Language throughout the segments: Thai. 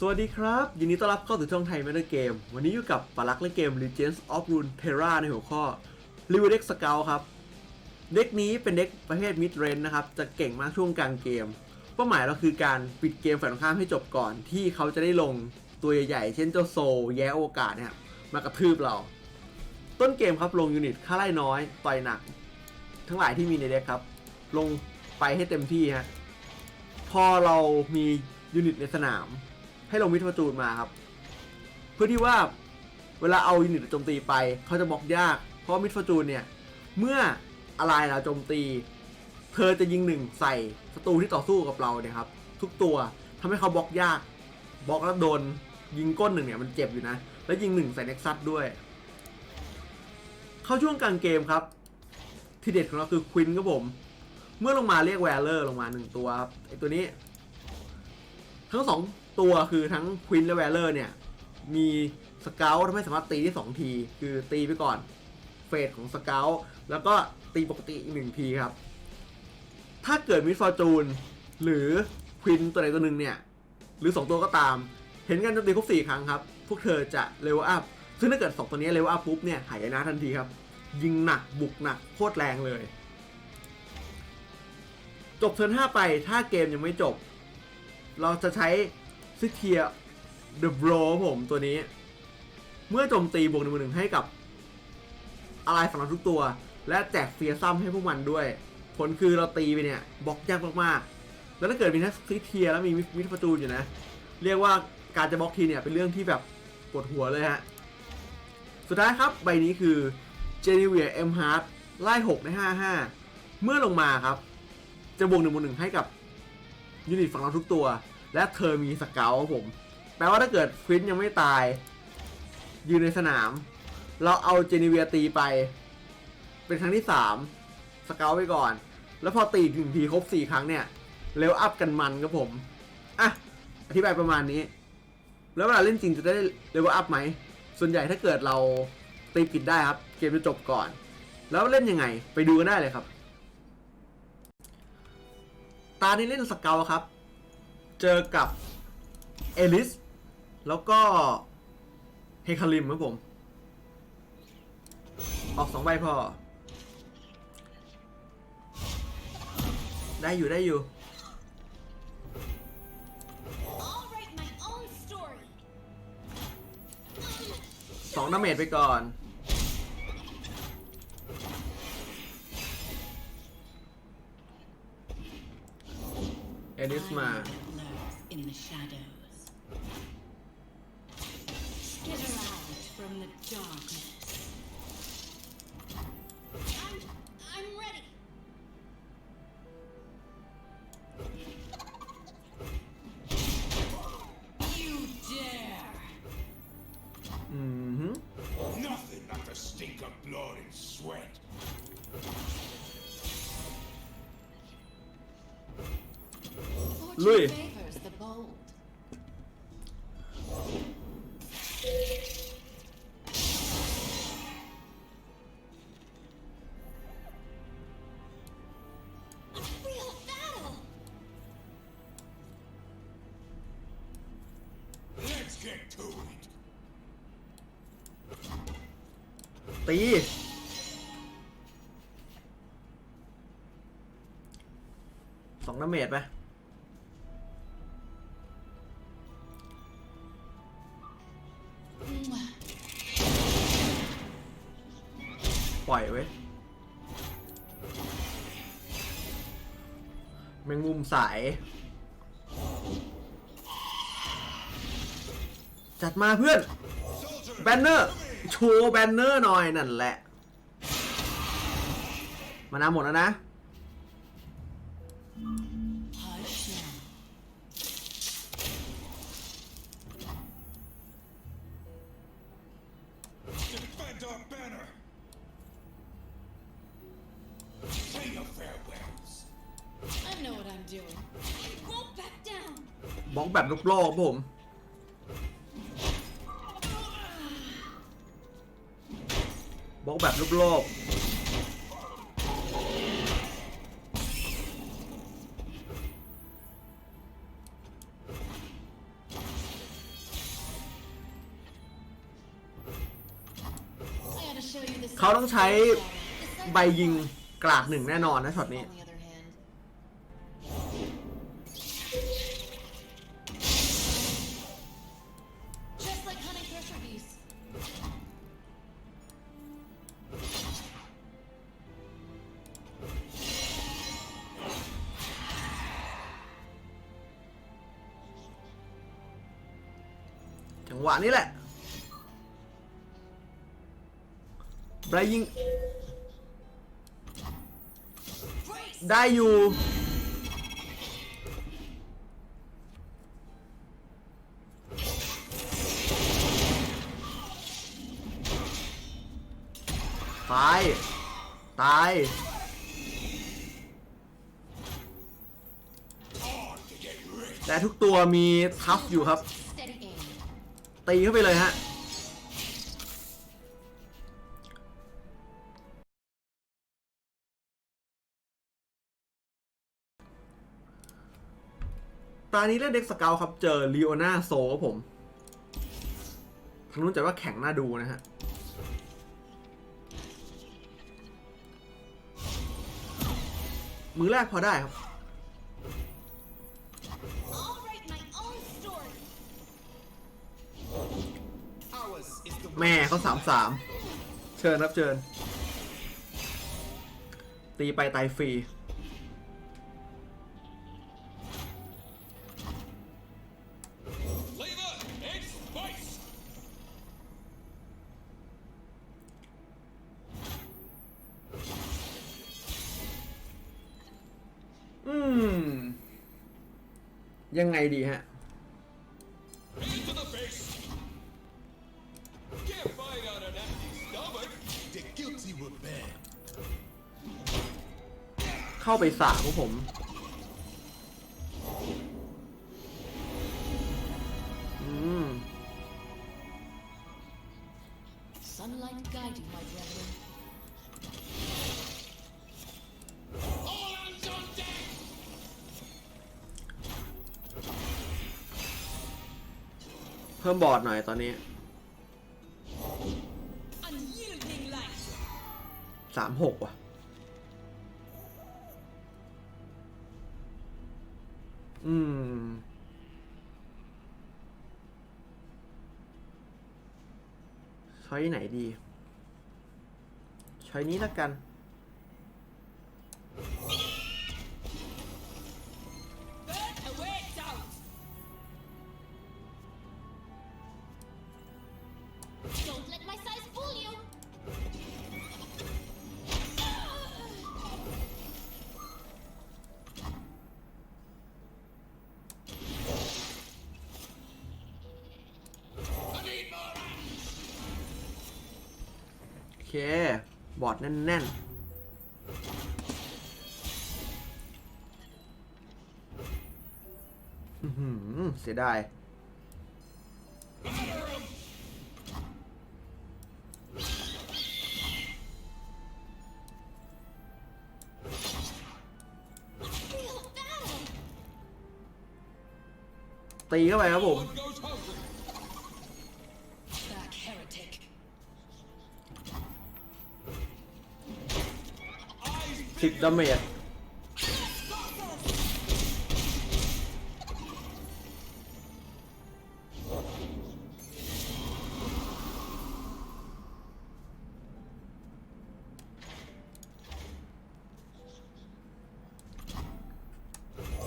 สวัสดีครับ ยินดีต้อนรับเข้าสู่ช่องไทยแม t เกม วันนี้อยู่กับปารักเล่นเกม Legends of Runeterra ในหัวข้อ r i v e r Deck Scout ครับ เด็กนี้เป็นเด็กประเภท Mid Range นะครับ จะเก่งมากช่วงกลางเกม เป้าหมายเราคือการปิดเกมฝ่ายตรงข้ามให้จบก่อนที่เขาจะได้ลงตัวใหญ่ๆ เช่นเจ้าโซ แย่โอกาสเนี่ยมากระทืบเรา ต้นเกมครับลงยูนิตค่าไล่น้อยต่อยหนัก ทั้งหลายที่มีในเด็กครับ ลงไปให้เต็มที่ฮะพอเรามียูนิตในสนาม ให้ลงมิดฟอร์จูนมาครับ เพื่อที่ว่าเวลาเอายูนิตโจมตีไปเขาจะบล็อกยาก เพราะมิดฟอร์จูนเนี่ย เมื่ออะไรเราโจมตี เธอจะยิงหนึ่งใส่ศัตรูที่ต่อสู้กับเราเนี่ยครับ ทุกตัวทำให้เขาบล็อกยากบล็อกแล้วโดนยิงก้นหนึ่งเนี่ยมันเจ็บอยู่นะ แล้วยิงหนึ่งใส่เน็กซัสด้วย เข้าช่วงกลางเกมครับ ทีเด็ดของเราคือควินครับผม เมื่อลงมาเรียกแวลเลอร์ลงมาหนึ่งตัวครับไอตัวนี้ ทั้งสอง ตัวคือทั้งควินและแวลเลอร์เนี่ย มีสเกลทำให้สามารถตีได้สองทีคือตีไปก่อนเฟสของสเกลแล้วก็ตีปกติอีกหนึ่งทีครับ ถ้าเกิดมิสฟอร์จูนหรือควินตัวใดตัวหนึ่งเนี่ย หรือ 2 ตัวก็ตาม เห็นกันโจมตีครบ4ครั้งครับ พวกเธอจะเลเวลอัพซึ่งถ้าเกิด 2 ตัวนี้เลเวลอัพปุ๊บเนี่ยหายนะทันทีครับ ยิงหนักบุกหนักโคตรแรงเลย จบเทิร์น5ไปถ้าเกมยังไม่จบ เราจะใช้ ซิเทียเดอะโบรผมตัวนี้ เมื่อโจมตีบวกหนึ่งหนึ่งให้กับอะไรสำหรับทุกตัว และแจกเฟียซัมให้พวกมันด้วย ผลคือเราตีไปเนี่ยบล็อกยากมากๆ แล้วถ้าเกิดมีทั้งซิเทียแล้วมีมิดประตูนอยู่นะ เรียกว่าการจะบล็อกทีเนี่ยเป็นเรื่องที่แบบปวดหัวเลยฮะ สุดท้ายครับใบนี้คือ j e n i v i a M Hart ไล่6ใน55เมื่อลงมาครับ จะบวกหนึ่งบวกหนึ่งให้กับยูนิตฝั่งเราทุกตัว และเธอมีสเกลครับผม แปลว่าถ้าเกิดควินยังไม่ตาย ยืนในสนาม เราเอาเจนีเวียตีไป เป็นครั้งที่3สเกลไปก่อน แล้วพอตีถึงทีครบ4ครั้งเนี่ยเลเวอัพกันมันครับผมอะอธิบายประมาณนี้ แล้วเวลาเล่นจริงจะได้เลเวลอัพไหม ส่วนใหญ่ถ้าเกิดเราตีผิดได้ครับ เกมจะจบก่อน แล้วเล่นยังไง ไปดูกันได้เลยครับ ตานี้เล่นสเกลครับ เจอกับเอลิส แล้วก็เฮคาริมครับผม ออกสองใบพอ ได้อยู่ได้อยู่ สองดาเมจไปก่อน เอลิสมา in the shadows. Skitter out from the darkness. You dare! Mm-hmm. Nothing like the stink of blood and sweat. Louis. ตี สองดาเมจไป Mwah. ปล่อยไว้ยแมงมุมสาย จัดมาเพื่อน Soldier, แบนเนอร์ โชว์แบนเนอร์หน่อยนั่นแหละ มานาหมดแล้วนะ Hush now. defend our banner. Say your farewells. I know what I'm doing. I won't back down. บล็อกแบบลูกโลกครับผม บล็อกแบบโลบๆเขาต้องใช้ใบยิงกลากหนึ่งแน่นอนนะช็อตนี้ หวะนี้แหละไบรยิง ได้อยู่ ตาย ตาย แต่ทุกตัวมีทัฟอยู่ครับ ตีเข้าไปเลยฮะตอนนี้เล่นเด็กสเกลครับเจอลีโอนาโซครับผมทางนู้นจะว่าแข่งน่าดูนะฮะมือแรกพอได้ครับ แม่เขาสามสามเชิญครับเชิญ ตีไปตายฟรียังไงดีฮะ เข้าไปสามครับผม อืม Sunlight guide you, my brethren. All hands on deck. เพิ่มบอร์ดหน่อยตอนนี้ Unyielding light. สามหกว่ะ อืม ช้อยไหนดี ช้อยนี้แล้วกัน บอร์ดแน่นๆเสียดายตีเข้าไปครับผม สิบดาเมจ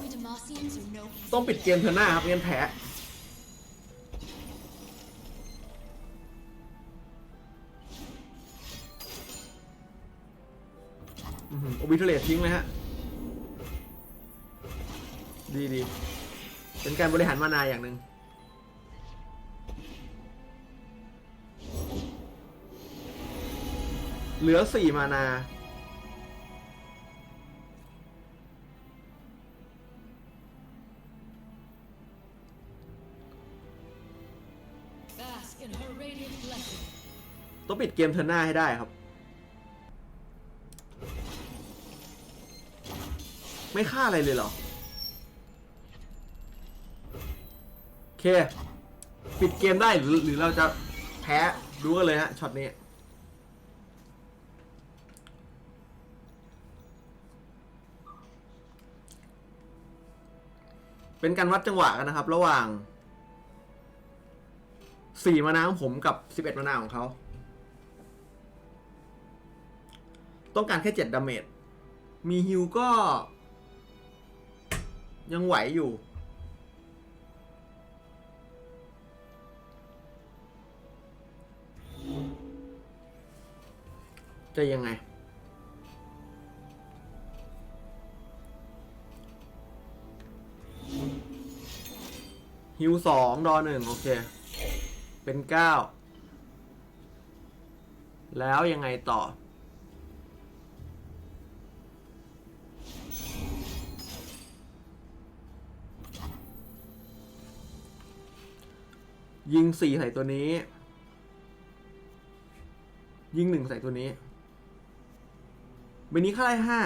We Demacians are no ต้องปิดเกมเธอหน้าครับเงินแพ้ อือหือโอบิทเลตทิ้งเลยฮะ ดีดีเป็นการบริหารมานาอย่างหนึ่งเหลือสี่มานา bask in her radiant blessing. ต้องปิดเกมเธอหน้าให้ได้ครับ ไม่ฆ่าอะไรเลยเหรอ โอเค ปิดเกมได้หรือหรือเราจะแพ้ดูกันเลยฮะช็อตนี้เป็นการวัดจังหวะกันนะครับ ระหว่างสี่มะนาวของผมกับสิบเอ็ดมะนาวของเขา ต้องการแค่เจ็ดดาเมจมีฮิวก็ ยังไหวอยู่ จะยังไง ฮิวสองดอหนึ่งโอเค เป็นเก้า แล้วยังไงต่อ ยิงสี่ใส่ตัวนี้ ยิงหนึ่งใส่ตัวนี้ใบนี้ค่าได้ห้า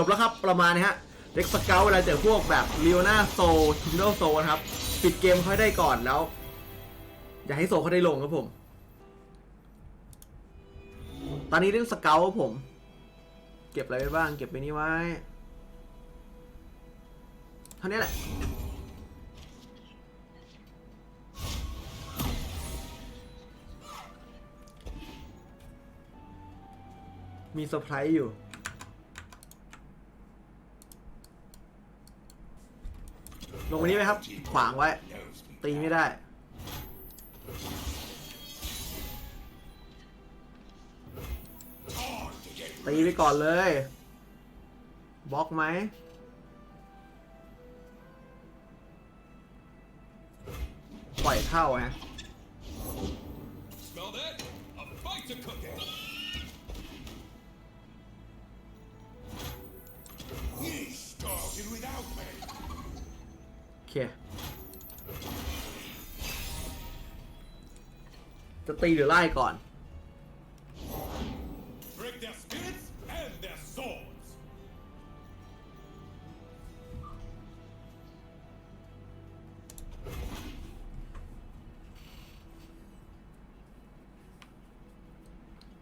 จบแล้วครับประมาณนี้ฮะเด็กสเกลเวลาเจอพวกแบบเล o นาโซทินเดลโซนะครับปิดเกมเขาได้ก่อนแล้ว อย่าให้โซเขาได้ลงครับผม ตอนนี้เรื่องสเกลครับผม เก็บอะไรไว้บ้าง เก็บไปนี้ไว้เท่านี้แหละมีเซอร์ไพรส์อยู่ ลงไปนี้ไหมครับ ขวางไว้ ตีไม่ได้ ตีไปก่อนเลย บล็อกไหมปล่อยเข้าฮะ จะตีหรือไล่ก่อน Break their spirits and their swords.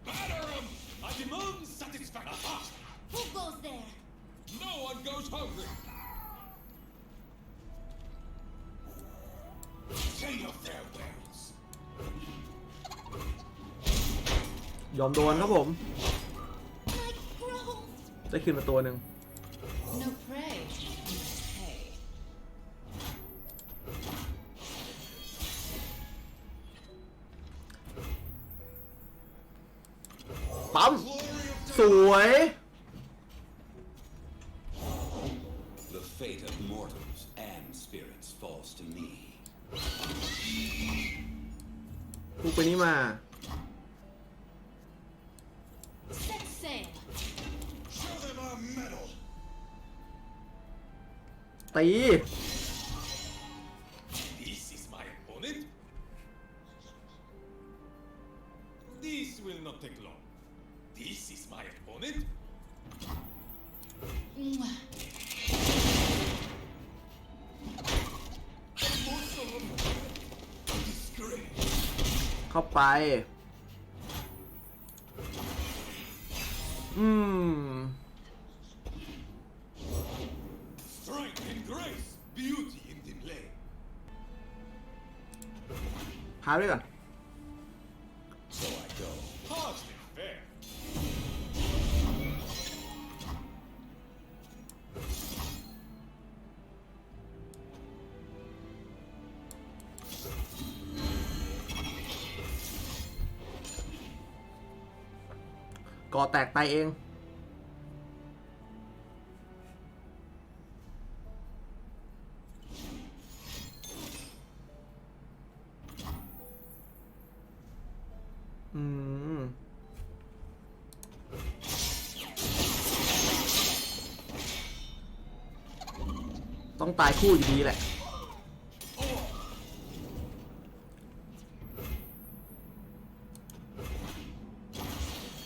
'em! I demand satisfaction. Who goes there? No one goes hungry. ยอมโดนครับผม My growth. ได้ขึ้นมาตัวหนึ่ง No prey. Hey. ปั๊ม Glory of สวย The fate of mortals and spirits falls to me. กูไปนี่มา ตี เข้าไป อืม Strength and grace. Beauty in delay. พาไปก่อน ก่อแตกตายเอง อืม ต้องตายคู่อยู่ดีแหละ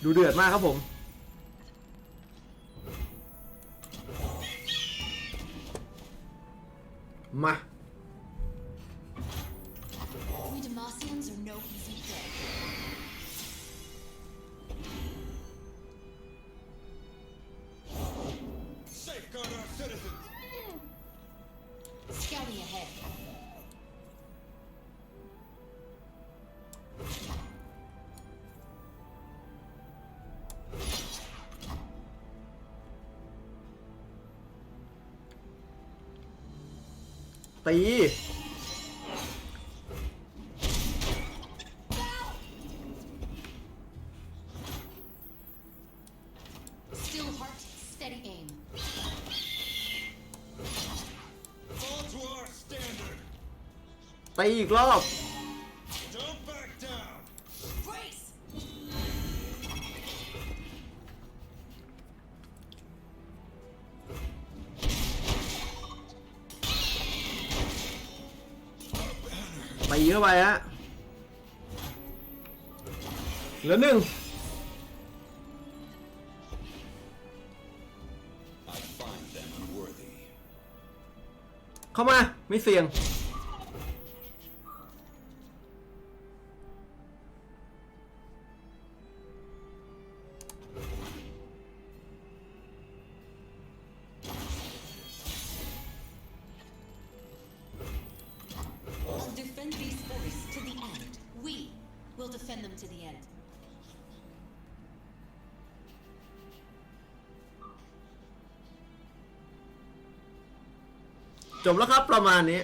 ดูเดือดมากครับผมมา standard! ตีอีกรอบ ตีเข้าไปฮะเหลือหนึ่งเข้ามาไม่เสี่ยง We'll defend them to the end. จบแล้วครับประมาณนี้